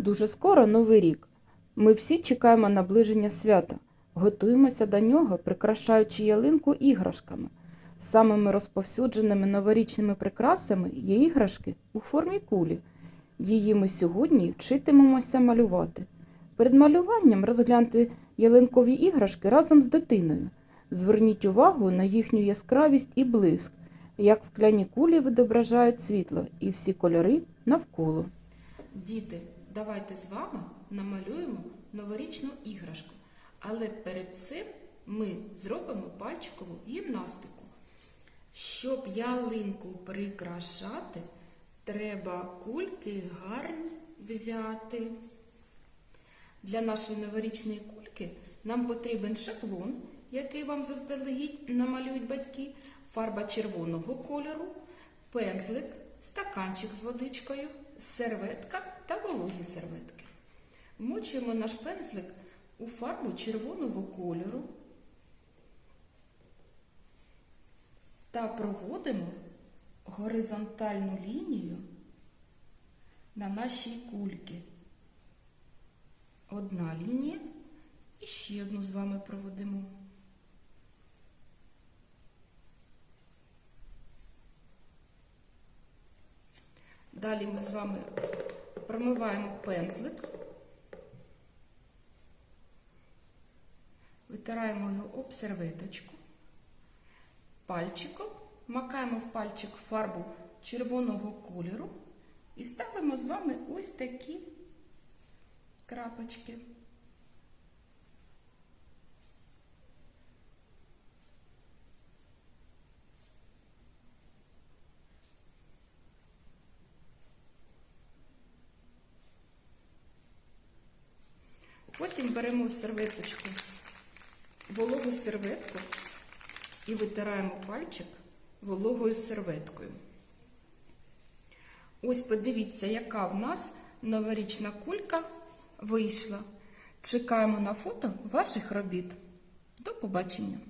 Дуже скоро Новий рік. Ми всі чекаємо наближення свята, готуємося до нього, прикрашаючи ялинку іграшками. Самими розповсюдженими новорічними прикрасами є іграшки у формі кулі. Її ми сьогодні вчитимемося малювати. Перед малюванням розгляньте ялинкові іграшки разом з дитиною. Зверніть увагу на їхню яскравість і блиск, як скляні кулі відображають світло і всі кольори навколо. Діти, давайте з вами намалюємо новорічну іграшку. Але перед цим ми зробимо пальчикову гімнастику. Щоб ялинку прикрашати, треба кульки гарні взяти. Для нашої новорічної кульки нам потрібен шаблон, який вам заздалегідь намалюють батьки, фарба червоного кольору, пензлик, стаканчик з водичкою, серветка та вологі серветки. Вмочуємо наш пензлик у фарбу червоного кольору та проводимо горизонтальну лінію на нашій кульці. Одна лінія і ще одну з вами проводимо. Далі ми з вами промиваємо пензлик, витираємо його об серветочку, пальчиком, макаємо в пальчик фарбу червоного кольору. І ставимо з вами ось такі крапочки. Потім беремо серветочку, вологу серветку і витираємо пальчик вологою серветкою. Ось подивіться, яка в нас новорічна кулька вийшла. Чекаємо на фото ваших робіт. До побачення!